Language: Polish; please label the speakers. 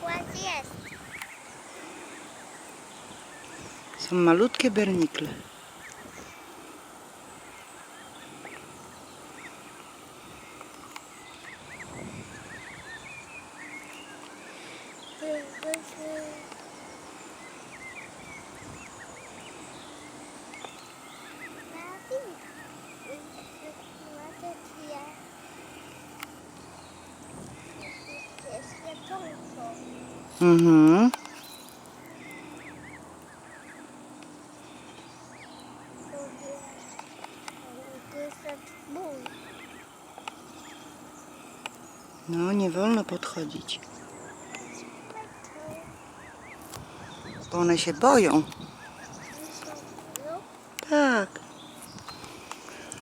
Speaker 1: przykład jest.
Speaker 2: Są malutkie bernikle. Mhm. No, nie wolno podchodzić, bo one się boją.